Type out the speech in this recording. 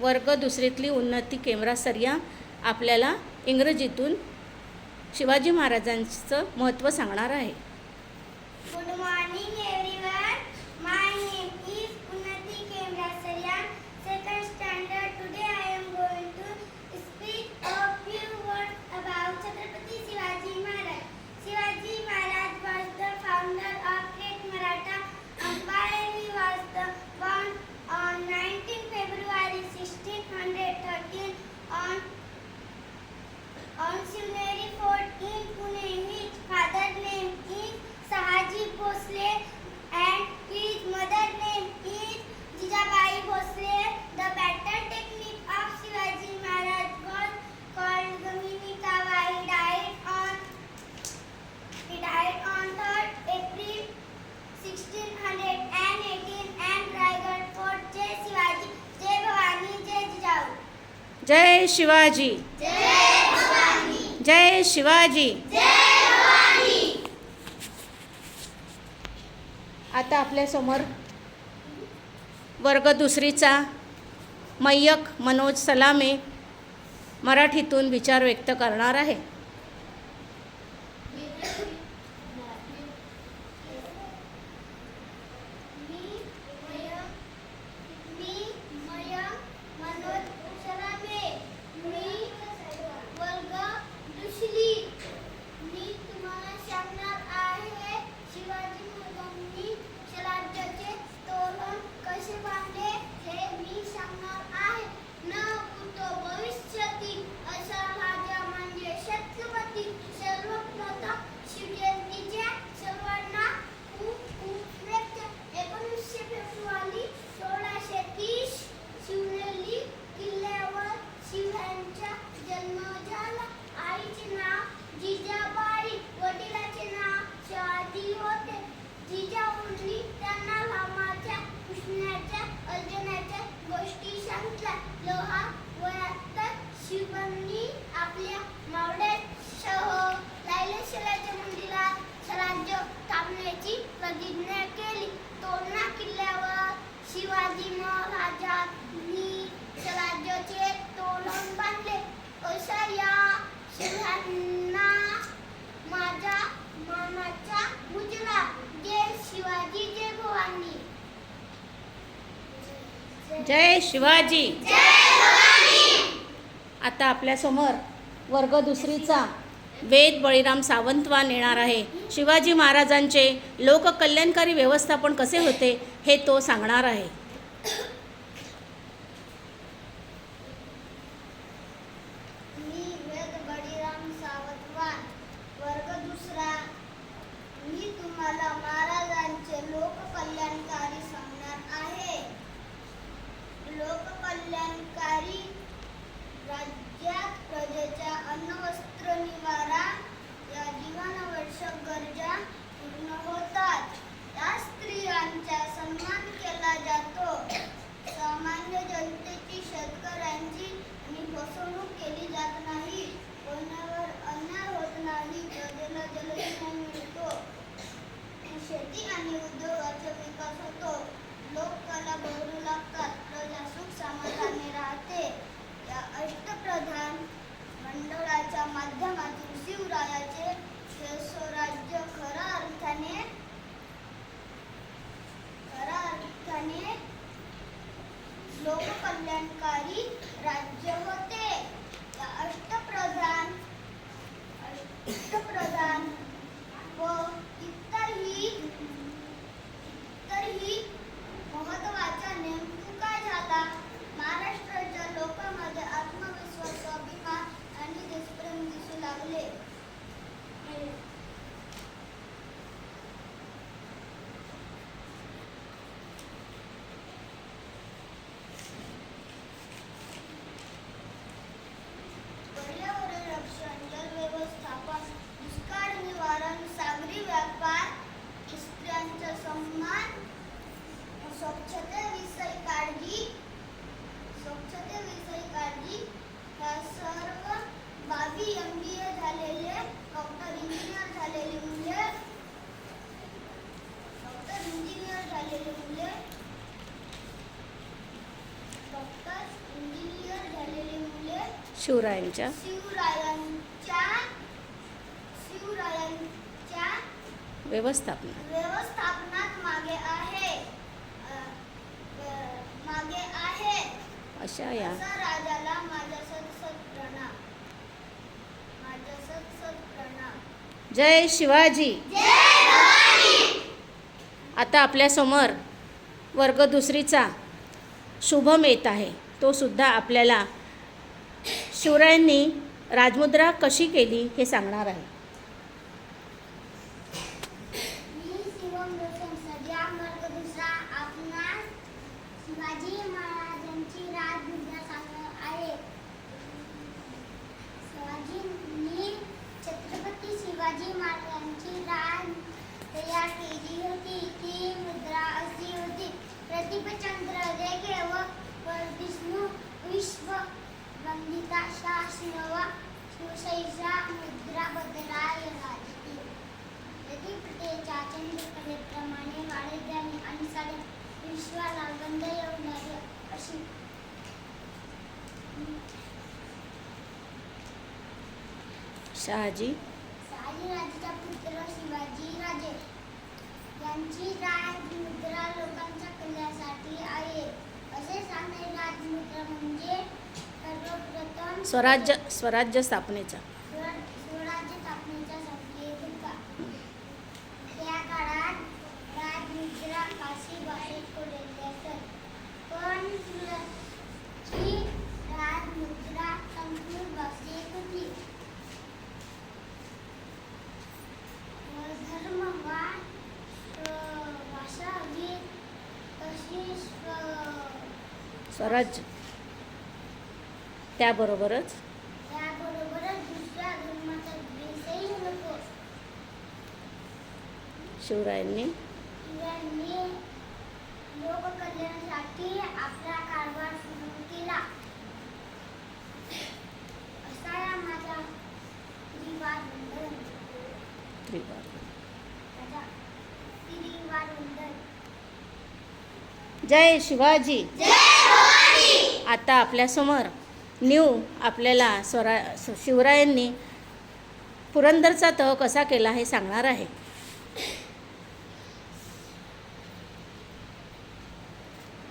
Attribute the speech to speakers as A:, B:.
A: वर्ग दुसरीतली उन्नती केंद्रासर्या आपल्याला इंग्रजीतून शिवाजी महाराजांचं महत्त्व सांगणार आहे. जय शिवाजी. जय शिवाजी आता आपल्यासमोर वर्ग दुसरीचा मय्यक मनोज सलामे मराठीतून विचार व्यक्त करणार आहे.
B: कृष्णाच्या अर्जुनाच्या गोष्टी सांगितल्या. लोहा वयात शिवांनी आपल्या मावड्यात सह लायलेश्वराच्या मंदिरात सरांज कापण्याची जय शिवाजी.
A: आता आपल्यासमोर वर्ग दुसरीचा वेद बळीराम सावंतवान येणार आहे. शिवाजी महाराजांचे लोककल्याणकारी व्यवस्थापन कसे होते हे तो सांगणार आहे.
C: शिवरायांच्या. व्यवस्थापनात.
B: व्यवस्थापनात मागे आहे. मागे आहे.
C: अशा या.
B: राजाला माझा सतसत प्रणाम. माझा सतसत प्रणाम.
C: जय शिवाजी. आता आपल्यासमोर वर्ग दुसरीचा शुभम येत आहे. तो सुद्धा आपल्याला शिवरायांनी राजमुद्रा कशी केली हे सांगणार आहे
B: मी शिवम रोशन सध्या वर्ग दुसरा आपणास शिवाजी महाराजांची राजमुद्रा सांगणार आहे शिवाजींनी छत्रपती शिवाजी महाराजांची राज तयार केली होती ती मुद्रा अशी होती प्रतिपचंद्र रेखे व विष्णू विश्व वंदिता शासनवा शिवशैषा मुद्रा बदलाय राजती चंद्रकलेप्रमाणे आणि विश्वाला गंध अशी
C: शहाजी.
B: शहाजीराजेचा पुत्र शिवाजी राजे. यांची राजमुद्रा लोकांच्या कल्याणासाठी आहे. असे सांगणे राजमुद्रा म्हणजे
C: स्वराज्य स्वराज्य स्थापनेचा.
B: स्वर- स्वराज्य
C: त्याबरोबरच शिवरायांनी
B: यांनी लोककल्याणासाठी आपला कारभार सुरू केला. असा या माझा त्रिवारवंदन
C: त्रिवार
B: माझा त्रिवारवंदन
C: जय शिवाजी. आता आपल्यासमोर न्यू आपल्याला स्वरा शिवरायांनी पुरंदरचा तह कसा केला हे सांगणार आहे.